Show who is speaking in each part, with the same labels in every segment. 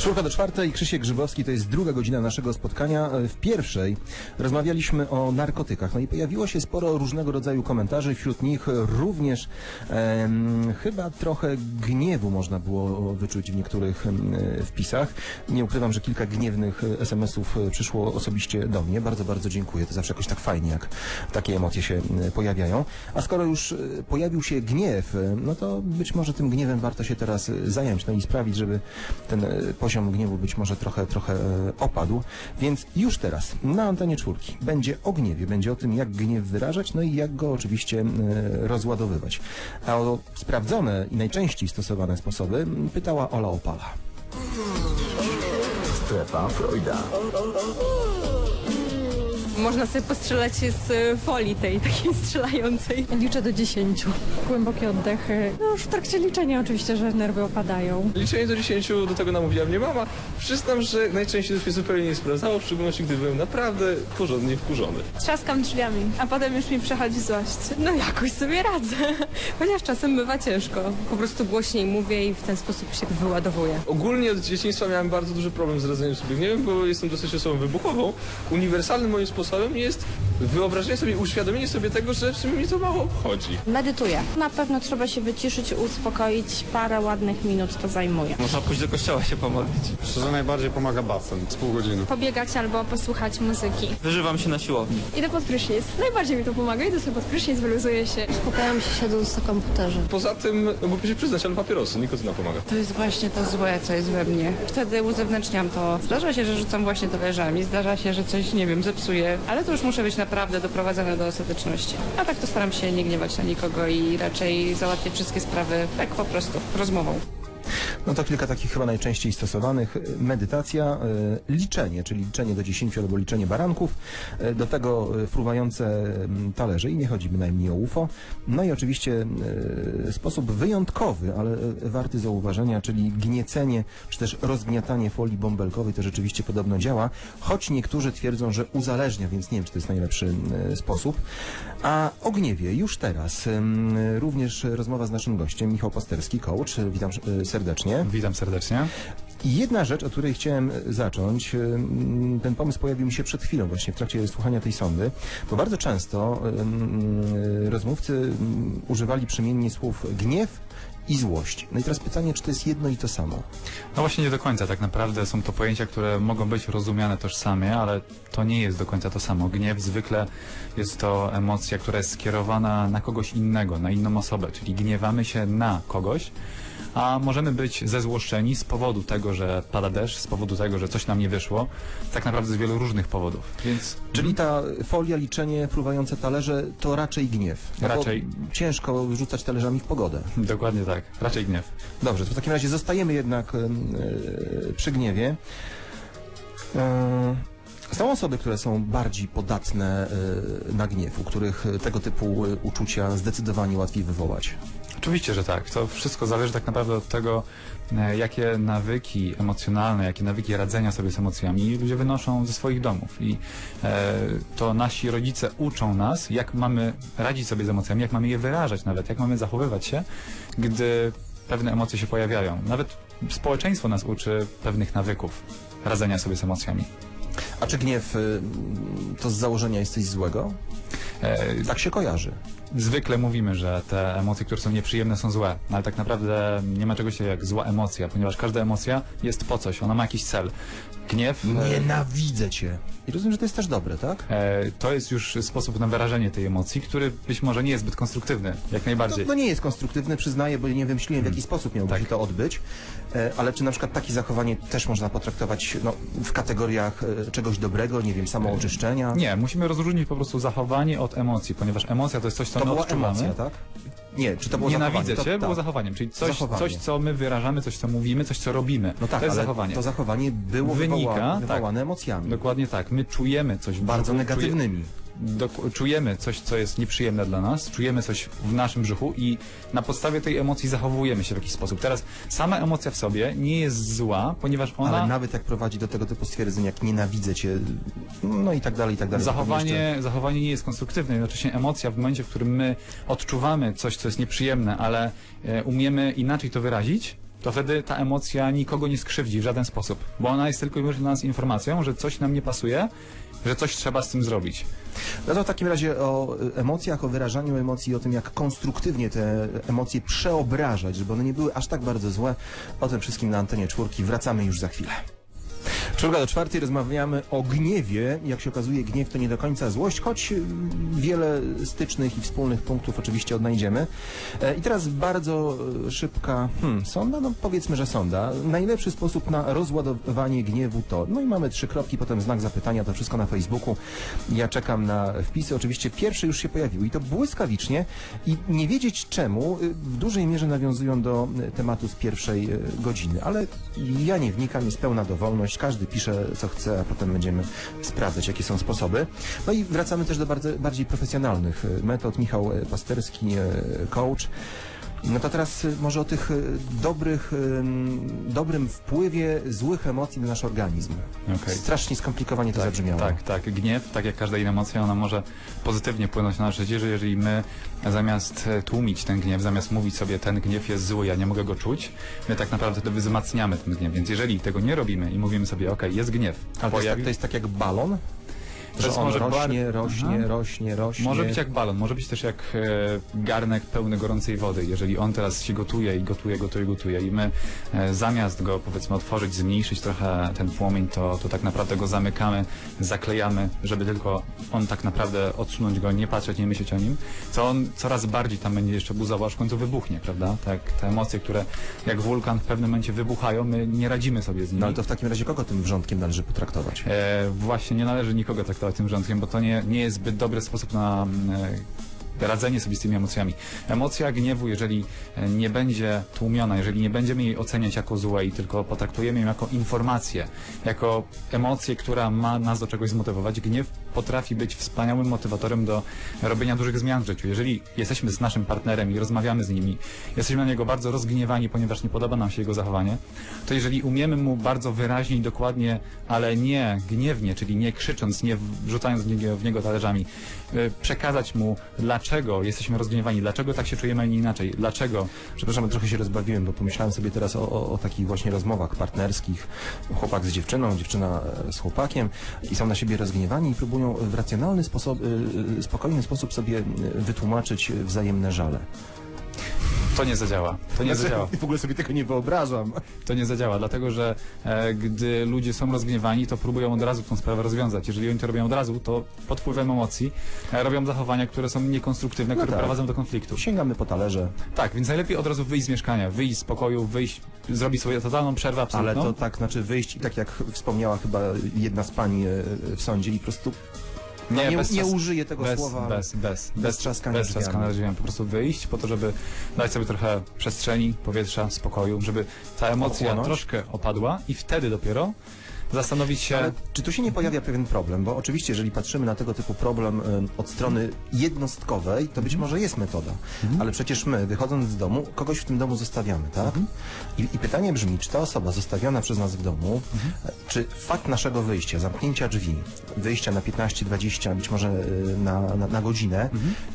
Speaker 1: Czwórka do czwartej, Krzysiek Grzybowski, to jest druga godzina naszego spotkania. W pierwszej rozmawialiśmy o narkotykach, no i pojawiło się sporo różnego rodzaju komentarzy, wśród nich również chyba trochę gniewu można było wyczuć w niektórych em, wpisach. Nie ukrywam, że kilka gniewnych e, SMS-ów e, przyszło osobiście do mnie. Bardzo, bardzo dziękuję. To zawsze jakoś tak fajnie, jak takie emocje się e, pojawiają. A skoro już e, pojawił się gniew, e, no to być może tym gniewem warto się teraz e, zająć, no i sprawić, żeby ten e, poziom gniewu być może trochę, trochę e, opadł. Więc już teraz na antenie czwórki będzie o gniewie, będzie o tym, jak gniew wyrażać, no i jak go oczywiście e, rozładowywać. A o sprawdzone i najczęściej stosowane sposoby pytała Ola Opala.
Speaker 2: Strefa Freuda.
Speaker 3: Można sobie postrzelać z e, folii tej takiej strzelającej.
Speaker 4: Liczę do 10. Głębokie oddechy. No już w trakcie liczenia oczywiście, że nerwy opadają.
Speaker 5: Liczenie do 10 do tego namówiła mnie mama. Przyznam, że najczęściej to się zupełnie nie sprawdzało, w szczególności gdy byłem naprawdę porządnie wkurzony.
Speaker 3: Trzaskam drzwiami, a potem już mi przechodzi złość. No jakoś sobie radzę. Chociaż czasem bywa ciężko. Po prostu głośniej mówię i w ten sposób się wyładowuję.
Speaker 5: Ogólnie od dzieciństwa miałem bardzo duży problem z radzeniem sobie gniewem, bo jestem dosyć osobą wybuchową. Uniwersalnym moim sposobem jest wyobrażenie sobie, uświadomienie sobie tego, że w sumie mi to mało obchodzi.
Speaker 6: Medytuję. Na pewno trzeba się wyciszyć, uspokoić. Parę ładnych minut to zajmuje.
Speaker 7: Można pójść do kościoła się pomodlić.
Speaker 8: Szczerze najbardziej pomaga basen z pół godziny.
Speaker 3: Pobiegać albo posłuchać muzyki.
Speaker 7: Wyżywam się na siłowni.
Speaker 3: Idę pod prysznic. Najbardziej mi to pomaga. Idę sobie pod prysznic, wyluzuję się.
Speaker 6: Uspokajam się siedząc na komputerze.
Speaker 5: Poza tym, no głupio się przyznać, ale papierosy, nikotyna pomaga.
Speaker 9: To jest właśnie to złe, co jest we mnie. Wtedy uzewnętrzniam to. Zdarza się, że rzucam właśnie talerzami, zdarza się, że coś, nie wiem, zepsuję, ale to już muszę być naprawdę doprowadzona do ostateczności. A tak to staram się nie gniewać na nikogo i raczej załatwiać wszystkie sprawy tak po prostu, rozmową.
Speaker 1: No to kilka takich chyba najczęściej stosowanych. Medytacja, e, liczenie, czyli liczenie do 10 albo liczenie baranków, e, do tego e, fruwające talerze i nie chodzi bynajmniej o UFO. No i oczywiście sposób wyjątkowy, ale warty zauważenia, czyli gniecenie, czy też rozgniatanie folii bąbelkowej, to rzeczywiście podobno działa, choć niektórzy twierdzą, że uzależnia, więc nie wiem, czy to jest najlepszy sposób. A o gniewie już teraz również rozmowa z naszym gościem, Michał Pasterski, coach. Witam e, serdecznie.
Speaker 10: Witam serdecznie.
Speaker 1: I jedna rzecz, o której chciałem zacząć, em, ten pomysł pojawił mi się przed chwilą, właśnie w trakcie słuchania tej sondy, bo bardzo często em, rozmówcy em, używali przemiennie słów gniew i złość. No i teraz pytanie, czy to jest jedno i to samo?
Speaker 10: No właśnie nie do końca. Tak naprawdę są to pojęcia, które mogą być rozumiane tożsamie, ale to nie jest do końca to samo. Gniew zwykle jest to emocja, która jest skierowana na kogoś innego, na inną osobę, czyli gniewamy się na kogoś, a możemy być zezłoszczeni z powodu tego, że pada deszcz, z powodu tego, że coś nam nie wyszło, tak naprawdę z wielu różnych powodów. Więc
Speaker 1: Czyli ta folia, liczenie, fruwające talerze, to raczej gniew. No
Speaker 10: Raczej.
Speaker 1: Ciężko rzucać talerzami w pogodę.
Speaker 10: dokładnie tak, raczej gniew.
Speaker 1: Dobrze, to w takim razie zostajemy jednak e, przy gniewie. E, Są osoby, które są bardziej podatne e, na gniew, u których tego typu e, uczucia zdecydowanie łatwiej wywołać.
Speaker 10: Oczywiście, że tak. To wszystko zależy tak naprawdę od tego, e, jakie nawyki emocjonalne, jakie nawyki radzenia sobie z emocjami ludzie wynoszą ze swoich domów. I e, to nasi rodzice uczą nas, jak mamy radzić sobie z emocjami, jak mamy je wyrażać nawet, jak mamy zachowywać się, gdy pewne emocje się pojawiają. Nawet społeczeństwo nas uczy pewnych nawyków radzenia sobie z emocjami.
Speaker 1: A czy gniew e, to z założenia jest coś złego?
Speaker 10: E,
Speaker 1: Tak się kojarzy.
Speaker 10: Zwykle mówimy, że te emocje, które są nieprzyjemne, są złe, no ale tak naprawdę nie ma czegoś jak zła emocja, ponieważ każda emocja jest po coś, ona ma jakiś cel. Gniew e,
Speaker 1: Nienawidzę cię. I rozumiem, że to jest też dobre, tak?
Speaker 10: e, to jest już sposób na wyrażenie tej emocji, który być może nie jest zbyt konstruktywny, jak
Speaker 1: No,
Speaker 10: najbardziej.
Speaker 1: no nie jest konstruktywne, przyznaję, bo nie wymyśliłem w jaki sposób miałoby
Speaker 10: Tak.
Speaker 1: się to odbyć, E, ale czy na przykład takie zachowanie też można potraktować no, w kategoriach e, czegoś dobrego, nie wiem, samooczyszczenia?
Speaker 10: Nie, musimy rozróżnić po prostu zachowanie od emocji, ponieważ emocja to jest coś, co
Speaker 1: To
Speaker 10: my
Speaker 1: była
Speaker 10: odczuwamy.
Speaker 1: emocja, tak? Nie, czy to było
Speaker 10: Nienawidzę
Speaker 1: zachowanie?
Speaker 10: cię
Speaker 1: to,
Speaker 10: było
Speaker 1: tak.
Speaker 10: zachowaniem, czyli coś,
Speaker 1: Zachowanie.
Speaker 10: coś, co my wyrażamy, coś, co mówimy, coś, co robimy.
Speaker 1: No tak,
Speaker 10: to jest
Speaker 1: ale
Speaker 10: zachowanie.
Speaker 1: to zachowanie było
Speaker 10: Wynika,
Speaker 1: wywołane,
Speaker 10: tak.
Speaker 1: wywołane emocjami.
Speaker 10: Dokładnie tak. My czujemy coś
Speaker 1: Bardzo negatywnymi.
Speaker 10: Czujemy coś, co jest nieprzyjemne dla nas, czujemy coś w naszym brzuchu i na podstawie tej emocji zachowujemy się w jakiś sposób. Teraz sama emocja w sobie nie jest zła, ponieważ ona
Speaker 1: Ale nawet jak prowadzi do tego typu stwierdzeń, jak nienawidzę cię, no i tak dalej, i tak dalej. to tam
Speaker 10: zachowanie, zachowanie nie jest konstruktywne. Jednocześnie emocja w momencie, w którym my odczuwamy coś, co jest nieprzyjemne, ale e, umiemy inaczej to wyrazić, to wtedy ta emocja nikogo nie skrzywdzi w żaden sposób, bo ona jest tylko i wyłącznie dla nas informacją, że coś nam nie pasuje, że coś trzeba z tym zrobić.
Speaker 1: No to w takim razie o emocjach, o wyrażaniu emocji, o tym jak konstruktywnie te emocje przeobrażać, żeby one nie były aż tak bardzo złe. O tym wszystkim na antenie czwórki wracamy już za chwilę. Czwórka do czwartej rozmawiamy o gniewie. Jak się okazuje, gniew to nie do końca złość, choć y, wiele stycznych i wspólnych punktów oczywiście odnajdziemy. E, I teraz bardzo y, szybka hmm, sonda, no powiedzmy, że sonda. Najlepszy sposób na rozładowanie gniewu to, no i mamy trzy kropki, potem znak zapytania, to wszystko na Facebooku. Ja czekam na wpisy. Oczywiście pierwsze już się pojawiły i to błyskawicznie i nie wiedzieć czemu y, w dużej mierze nawiązują do y, tematu z pierwszej y, godziny, ale ja nie wnikam, jest pełna dowolność, każdy pisze co chce, a potem będziemy sprawdzać jakie są sposoby. No i wracamy też do bardzo, bardziej profesjonalnych y, metod. Michał y, Pasterski, y, coach. No to teraz y, może o tych y, dobrych, dobrym wpływie złych emocji na nasz organizm.
Speaker 10: Okej.
Speaker 1: Strasznie skomplikowanie to zabrzmiało.
Speaker 10: Tak, tak. Gniew, tak jak każda inna emocja, ona może pozytywnie wpłynąć na nasze życie, że jeżeli my zamiast e, tłumić ten gniew, zamiast mówić sobie ten gniew jest zły, ja nie mogę go czuć, my tak naprawdę wtedy wzmacniamy ten gniew. Więc jeżeli tego nie robimy i mówimy sobie, ok, jest gniew,
Speaker 1: Ale to jest, tak, to jest tak jak balon,
Speaker 10: To
Speaker 1: że on rośnie,
Speaker 10: bar-
Speaker 1: rośnie,
Speaker 10: Aha.
Speaker 1: rośnie, rośnie.
Speaker 10: Może być jak balon, może być też jak e, garnek pełny gorącej wody. Jeżeli on teraz się gotuje i gotuje, gotuje, gotuje i my e, zamiast go powiedzmy otworzyć, zmniejszyć trochę ten płomień, to, to tak naprawdę go zamykamy, zaklejamy, żeby tylko on tak naprawdę odsunąć go, nie patrzeć, nie myśleć o nim, to on coraz bardziej tam będzie jeszcze buzował, aż w końcu wybuchnie, prawda? Tak, te emocje, które jak wulkan w pewnym momencie wybuchają, my nie radzimy sobie z nimi.
Speaker 1: No ale to w takim razie kogo tym wrzątkiem należy potraktować?
Speaker 10: E, właśnie nie należy nikogo tym wrzątkiem, bo to nie, nie jest zbyt dobry sposób na e, radzenie sobie z tymi emocjami. Emocja gniewu, jeżeli e, nie będzie tłumiona, jeżeli nie będziemy jej oceniać jako złej, tylko potraktujemy ją jako informację, jako emocję, która ma nas do czegoś zmotywować, gniew potrafi być wspaniałym motywatorem do robienia dużych zmian w życiu. Jeżeli jesteśmy z naszym partnerem i rozmawiamy z nimi, jesteśmy na niego bardzo rozgniewani, ponieważ nie podoba nam się jego zachowanie, to jeżeli umiemy mu bardzo wyraźnie i dokładnie, ale nie gniewnie, czyli nie krzycząc, nie wrzucając w niego, talerzami, y, przekazać mu, dlaczego jesteśmy rozgniewani, dlaczego tak się czujemy, a nie inaczej, dlaczego
Speaker 1: Przepraszam, trochę się rozbawiłem, bo pomyślałem sobie teraz o, o, o takich właśnie rozmowach partnerskich. Chłopak z dziewczyną, dziewczyna e, z chłopakiem i są na siebie rozgniewani i próbują w racjonalny sposób, e, e, spokojny sposób sobie e, wytłumaczyć wzajemne żale.
Speaker 10: To nie zadziała. To nie zadziała.
Speaker 1: W ogóle sobie tego nie wyobrażam.
Speaker 10: To nie zadziała, dlatego że e, gdy ludzie są rozgniewani, to próbują od razu tą sprawę rozwiązać. Jeżeli oni to robią od razu, to pod wpływem emocji e, robią zachowania, które są niekonstruktywne, które
Speaker 1: tak.
Speaker 10: prowadzą do konfliktu.
Speaker 1: Sięgamy po talerze,
Speaker 10: Tak, więc najlepiej od razu wyjść z mieszkania, wyjść z pokoju, wyjść, zrobić sobie totalną przerwę
Speaker 1: ale
Speaker 10: absolutną.
Speaker 1: to tak, znaczy wyjść i tak jak wspomniała chyba jedna z pań e, w sądzie i po prostu no, nie,
Speaker 10: bez
Speaker 1: nie użyję tego
Speaker 10: bez,
Speaker 1: słowa. ale-
Speaker 10: bez, bez,
Speaker 1: bez trzaskania
Speaker 10: bez
Speaker 1: drzwiami.
Speaker 10: trzaskania drzwiami. Po prostu wyjść po to, żeby dać sobie trochę przestrzeni, powietrza, spokoju, żeby ta emocja
Speaker 1: Ochłonąć.
Speaker 10: troszkę opadła i wtedy dopiero zastanowić się...
Speaker 1: Ale czy tu się nie pojawia pewien problem? Bo oczywiście, jeżeli patrzymy na tego typu problem em, od strony jednostkowej, to być może jest metoda. Ale przecież my, wychodząc z domu, kogoś w tym domu zostawiamy, tak? I, I pytanie brzmi, czy ta osoba zostawiona przez nas w domu, e, czy fakt naszego wyjścia, zamknięcia drzwi, wyjścia na 15, 20, być może e, na, na, na godzinę,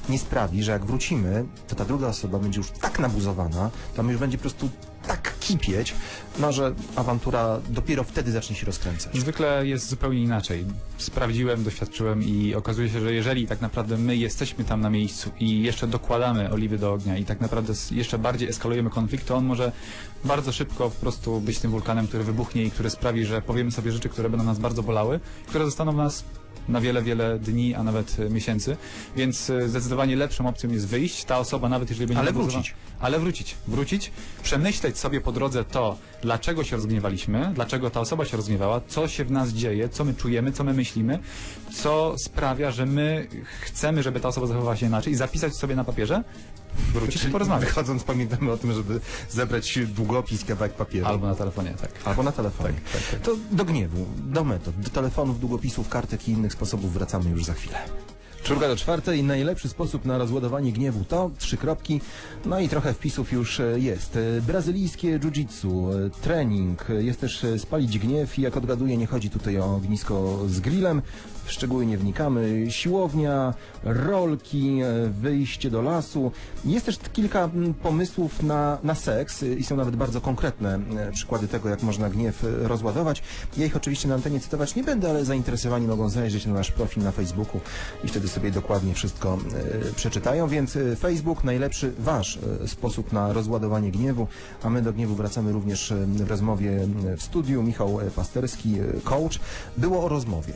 Speaker 1: nie sprawi, że jak wrócimy, to ta druga osoba będzie już tak nabuzowana, to już będzie po prostu tak kipieć, no, że awantura dopiero wtedy zacznie się rozkręcać.
Speaker 10: Zwykle jest zupełnie inaczej. Sprawdziłem, doświadczyłem i okazuje się, że jeżeli tak naprawdę my jesteśmy tam na miejscu i jeszcze dokładamy oliwy do ognia i tak naprawdę jeszcze bardziej eskalujemy konflikt, to on może bardzo szybko po prostu być tym wulkanem, który wybuchnie i który sprawi, że powiemy sobie rzeczy, które będą nas bardzo bolały, które zostaną w nas na wiele, wiele dni, a nawet e, miesięcy. Więc e, zdecydowanie lepszą opcją jest wyjść. Ta osoba, nawet jeżeli będzie
Speaker 1: Ale wrócić.
Speaker 10: ale wrócić, wrócić, przemyśleć sobie po drodze to, dlaczego się rozgniewaliśmy, dlaczego ta osoba się rozgniewała, co się w nas dzieje, co my czujemy, co my myślimy, co sprawia, że my chcemy, żeby ta osoba zachowała się inaczej i zapisać sobie na papierze, wrócić i porozmawiać.
Speaker 1: Wychodząc pamiętamy o tym, żeby zebrać długopis, kawałek papieru.
Speaker 10: Albo na telefonie, tak.
Speaker 1: Albo na telefonie.
Speaker 10: Tak, tak, tak.
Speaker 1: To do gniewu, do metod, do telefonów, długopisów, kartek i innych sposobów wracamy już za chwilę. Czwórka do czwartej. Najlepszy sposób na rozładowanie gniewu to trzy kropki. No i trochę wpisów już e, jest. E, Brazylijskie jiu-jitsu, e, trening, jest też spalić gniew i jak odgaduję, nie chodzi tutaj o ognisko z grillem. W szczegóły nie wnikamy. Siłownia, rolki, wyjście do lasu. Jest też kilka pomysłów na, na seks i są nawet bardzo konkretne przykłady tego, jak można gniew rozładować. Ja ich oczywiście na antenie cytować nie będę, ale zainteresowani mogą zajrzeć na nasz profil na Facebooku i wtedy sobie dokładnie wszystko e, przeczytają. Więc e, Facebook najlepszy wasz e, sposób na rozładowanie gniewu, a my do gniewu wracamy również w rozmowie w studiu. Michał Pasterski, coach. Było o rozmowie.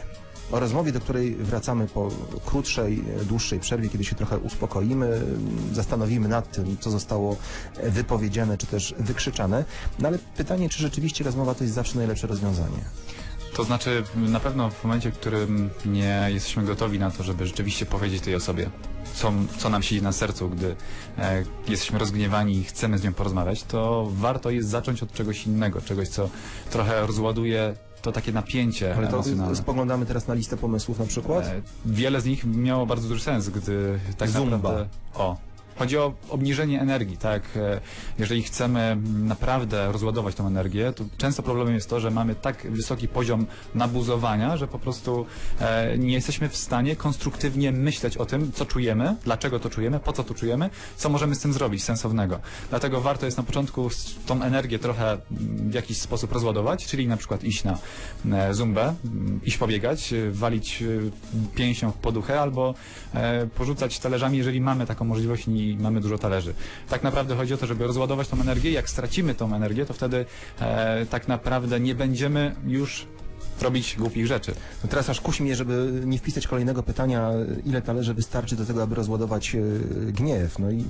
Speaker 1: O rozmowie, do której wracamy po krótszej, dłuższej przerwie, kiedy się trochę uspokoimy, zastanowimy nad tym, co zostało wypowiedziane czy też wykrzyczane. No ale pytanie, czy rzeczywiście rozmowa to jest zawsze najlepsze rozwiązanie?
Speaker 10: To znaczy, na pewno w momencie, w którym nie jesteśmy gotowi na to, żeby rzeczywiście powiedzieć tej osobie, co, co nam siedzi na sercu, gdy e, jesteśmy rozgniewani i chcemy z nią porozmawiać, to warto jest zacząć od czegoś innego, czegoś, co trochę rozładuje to takie napięcie
Speaker 1: Ale to
Speaker 10: emocjonalne.
Speaker 1: spoglądamy teraz na listę pomysłów na przykład?
Speaker 10: E, Wiele z nich miało bardzo duży sens, gdy tak
Speaker 1: Zumba.
Speaker 10: naprawdę... O. Chodzi o obniżenie energii, tak? E, Jeżeli chcemy naprawdę rozładować tą energię, to często problemem jest to, że mamy tak wysoki poziom nabuzowania, że po prostu e, nie jesteśmy w stanie konstruktywnie myśleć o tym, co czujemy, dlaczego to czujemy, po co to czujemy, co możemy z tym zrobić sensownego. Dlatego warto jest na początku tą energię trochę w jakiś sposób rozładować, czyli na przykład iść na e, zumbę, mm, iść pobiegać, walić pięścią w poduchę albo porzucać talerzami, jeżeli mamy taką możliwość i mamy dużo talerzy. Tak naprawdę chodzi o to, żeby rozładować tą energię. Jak stracimy tą energię, to wtedy e, tak naprawdę nie będziemy już robić głupich rzeczy.
Speaker 1: No teraz aż kusi mnie, żeby nie wpisać kolejnego pytania, ile talerzy wystarczy do tego, aby rozładować e, gniew. No i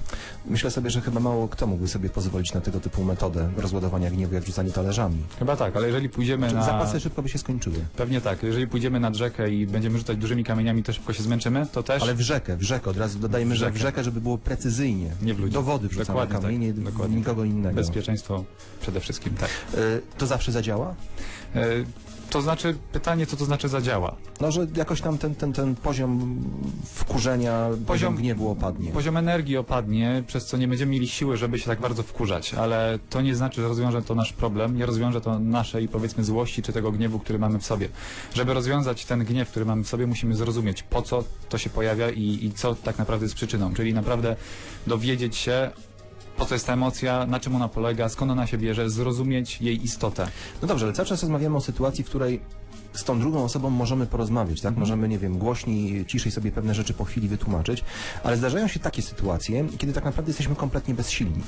Speaker 1: myślę sobie, że chyba mało kto mógłby sobie pozwolić na tego typu metodę rozładowania gniewu, jak rzucanie talerzami.
Speaker 10: Chyba tak, ale jeżeli pójdziemy
Speaker 1: Czy
Speaker 10: na...
Speaker 1: Zapasy szybko by się skończyły.
Speaker 10: Pewnie tak. Jeżeli pójdziemy nad rzekę i będziemy rzucać dużymi kamieniami, to szybko się zmęczymy, to też...
Speaker 1: Ale w rzekę, w rzekę, od razu dodajmy,
Speaker 10: W
Speaker 1: że w
Speaker 10: rzekę.
Speaker 1: żeby było precyzyjnie.
Speaker 10: Nie w ludzi.
Speaker 1: Do wody wrzucamy
Speaker 10: Dokładnie tak,
Speaker 1: kamienie,
Speaker 10: dokładnie
Speaker 1: nikogo innego.
Speaker 10: Bezpieczeństwo przede wszystkim, tak.
Speaker 1: E, To zawsze zadziała?
Speaker 10: E, To znaczy, pytanie, co to znaczy zadziała?
Speaker 1: No, że jakoś tam ten, ten, ten poziom wkurzenia, poziom,
Speaker 10: Poziom-
Speaker 1: gniewu opadnie.
Speaker 10: Poziom energii opadnie, przez co nie będziemy mieli siły, żeby się tak bardzo wkurzać, ale to nie znaczy, że rozwiąże to nasz problem, nie rozwiąże to naszej, powiedzmy, złości czy tego gniewu, który mamy w sobie. Żeby rozwiązać ten gniew, który mamy w sobie, musimy zrozumieć, po co to się pojawia i, i co tak naprawdę jest przyczyną, czyli naprawdę dowiedzieć się, po co jest ta emocja, na czym ona polega, skąd ona się bierze, zrozumieć jej istotę.
Speaker 1: No dobrze, ale cały czas rozmawiamy o sytuacji, w której z tą drugą osobą możemy porozmawiać, tak? Możemy, nie wiem, głośniej, ciszej sobie pewne rzeczy po chwili wytłumaczyć, ale zdarzają się takie sytuacje, kiedy tak naprawdę jesteśmy kompletnie bezsilni.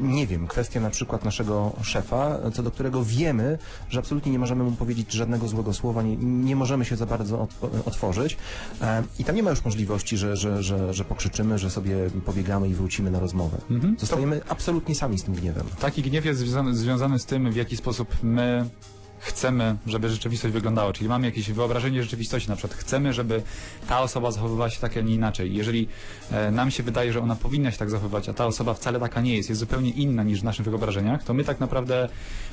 Speaker 1: Nie wiem, kwestia na przykład naszego szefa, co do którego wiemy, że absolutnie nie możemy mu powiedzieć żadnego złego słowa, nie, nie możemy się za bardzo ot, otworzyć e, i tam nie ma już możliwości, że, że, że, że pokrzyczymy, że sobie pobiegamy i wrócimy na rozmowę.
Speaker 10: Mhm.
Speaker 1: Zostajemy absolutnie sami z tym gniewem.
Speaker 10: Taki gniew jest związany, związany z tym, w jaki sposób my chcemy, żeby rzeczywistość wyglądała. Czyli mamy jakieś wyobrażenie rzeczywistości, na przykład chcemy, żeby ta osoba zachowywała się tak, a nie inaczej. Jeżeli e, nam się wydaje, że ona powinna się tak zachowywać, a ta osoba wcale taka nie jest, jest zupełnie inna niż w naszych wyobrażeniach, to my tak naprawdę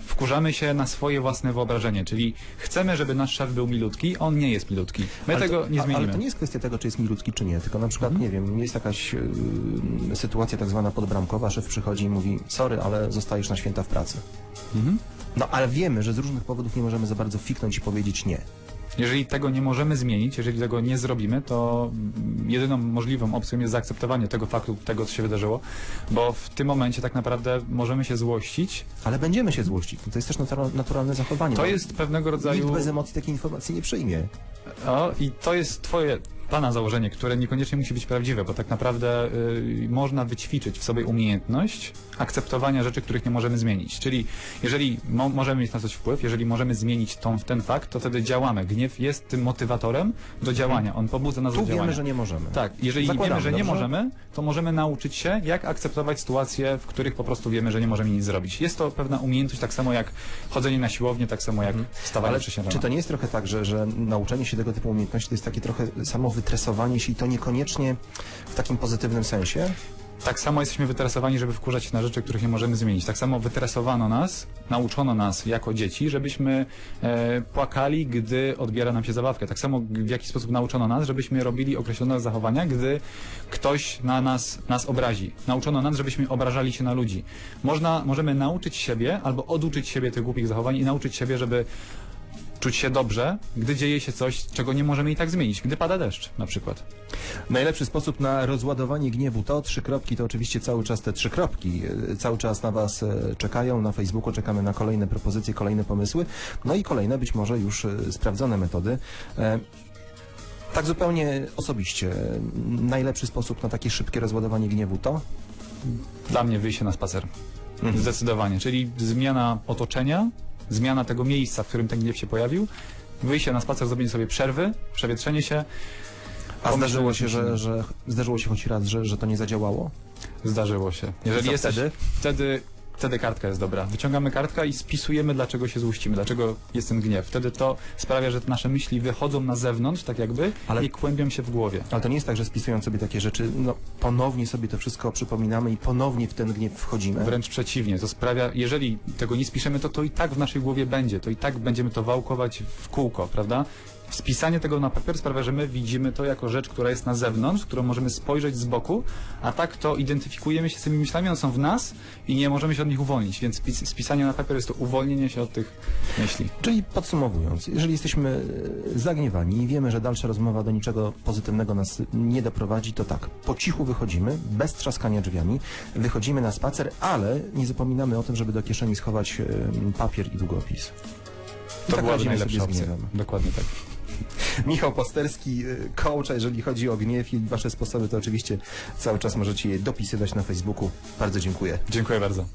Speaker 10: wkurzamy się na swoje własne wyobrażenie. Czyli chcemy, żeby nasz szef był milutki, on nie jest milutki. My
Speaker 1: Ale
Speaker 10: tego
Speaker 1: to,
Speaker 10: nie zmienimy.
Speaker 1: Ale to nie jest kwestia tego, czy jest milutki, czy nie, tylko na przykład,
Speaker 10: Mhm.
Speaker 1: nie wiem, jest jakaś y, sytuacja tak zwana podbramkowa, szef przychodzi i mówi, sorry, ale zostajesz na święta w pracy.
Speaker 10: Mhm.
Speaker 1: No, ale wiemy, że z różnych powodów nie możemy za bardzo fiknąć i powiedzieć nie.
Speaker 10: Jeżeli tego nie możemy zmienić, jeżeli tego nie zrobimy, to jedyną możliwą opcją jest zaakceptowanie tego faktu, tego co się wydarzyło, bo w tym momencie tak naprawdę możemy się złościć.
Speaker 1: Ale będziemy się złościć. To jest też natura- naturalne zachowanie.
Speaker 10: To
Speaker 1: No,
Speaker 10: jest pewnego
Speaker 1: Nikt
Speaker 10: rodzaju...
Speaker 1: bez emocji takiej informacji nie przyjmie.
Speaker 10: O, I to jest twoje, pana założenie, które niekoniecznie musi być prawdziwe, bo tak naprawdę y, można wyćwiczyć w sobie umiejętność akceptowania rzeczy, których nie możemy zmienić. Czyli jeżeli mo możemy mieć na coś wpływ, jeżeli możemy zmienić tą, ten fakt, to wtedy działamy. Gniew jest tym motywatorem do działania. On pobudza nas
Speaker 1: Tu
Speaker 10: do działania.
Speaker 1: wiemy, że nie możemy.
Speaker 10: Tak, jeżeli
Speaker 1: Zakładamy,
Speaker 10: wiemy, że nie
Speaker 1: dobrze?
Speaker 10: możemy, to możemy nauczyć się, jak akceptować sytuacje, w których po prostu wiemy, że nie możemy nic zrobić. Jest to pewna umiejętność, tak samo jak chodzenie na siłownię, tak samo jak wstawanie
Speaker 1: Ale
Speaker 10: przy
Speaker 1: czy to nie jest trochę tak, że, że nauczenie się tego typu umiejętności to jest takie trochę samo wytresowanie się i to niekoniecznie w takim pozytywnym sensie?
Speaker 10: Tak samo jesteśmy wytresowani, żeby wkurzać się na rzeczy, których nie możemy zmienić. Tak samo wytresowano nas, nauczono nas jako dzieci, żebyśmy e, płakali, gdy odbiera nam się zabawkę. Tak samo w jaki sposób nauczono nas, żebyśmy robili określone zachowania, gdy ktoś na nas, nas obrazi. Nauczono nas, żebyśmy obrażali się na ludzi. Można, możemy nauczyć siebie albo oduczyć siebie tych głupich zachowań i nauczyć siebie, żeby czuć się dobrze, gdy dzieje się coś, czego nie możemy i tak zmienić. Gdy pada deszcz na przykład.
Speaker 1: Najlepszy sposób na rozładowanie gniewu to trzy kropki, to oczywiście cały czas te trzy kropki. Cały czas na Was e, czekają, na Facebooku czekamy na kolejne propozycje, kolejne pomysły, no i kolejne być może już e, sprawdzone metody. E, Tak zupełnie osobiście, najlepszy sposób na takie szybkie rozładowanie gniewu to?
Speaker 10: Dla mnie wyjście na spacer.
Speaker 1: Mhm.
Speaker 10: Zdecydowanie. Czyli zmiana otoczenia, zmiana tego miejsca, w którym ten gniew się pojawił, wyjście na spacer, zrobienie sobie przerwy, przewietrzenie się.
Speaker 1: A zdarzyło się, że, że zdarzyło się choć raz, że, że to nie zadziałało?
Speaker 10: Zdarzyło się. Jeżeli jesteś,
Speaker 1: wtedy?
Speaker 10: wtedy, wtedy kartka jest dobra. Wyciągamy kartkę i spisujemy, dlaczego się złościmy, dlaczego jest ten gniew. Wtedy to sprawia, że nasze myśli wychodzą na zewnątrz, tak jakby,
Speaker 1: Ale-
Speaker 10: i kłębią się w głowie.
Speaker 1: Ale to nie jest tak, że spisując sobie takie rzeczy, no ponownie sobie to wszystko przypominamy i ponownie w ten gniew wchodzimy.
Speaker 10: Wręcz przeciwnie, to sprawia, jeżeli tego nie spiszemy, to to i tak w naszej głowie będzie, to i tak będziemy to wałkować w kółko, prawda? Spisanie tego na papier sprawia, że my widzimy to jako rzecz, która jest na zewnątrz, którą możemy spojrzeć z boku, a tak to identyfikujemy się z tymi myślami, one są w nas i nie możemy się od nich uwolnić, więc spis spisanie na papier jest to uwolnienie się od tych myśli.
Speaker 1: Czyli podsumowując, jeżeli jesteśmy e, zagniewani i wiemy, że dalsza rozmowa do niczego pozytywnego nas nie doprowadzi, to tak, po cichu wychodzimy, bez trzaskania drzwiami, wychodzimy na spacer, ale nie zapominamy o tym, żeby do kieszeni schować papier i długopis.
Speaker 10: To
Speaker 1: tak radzimy
Speaker 10: najlepsza opcja. Dokładnie tak.
Speaker 1: Michał Pasterski, e, coach, a jeżeli chodzi o gniew i wasze sposoby, to oczywiście cały czas możecie je dopisywać na Facebooku. Bardzo dziękuję.
Speaker 10: Dziękuję bardzo.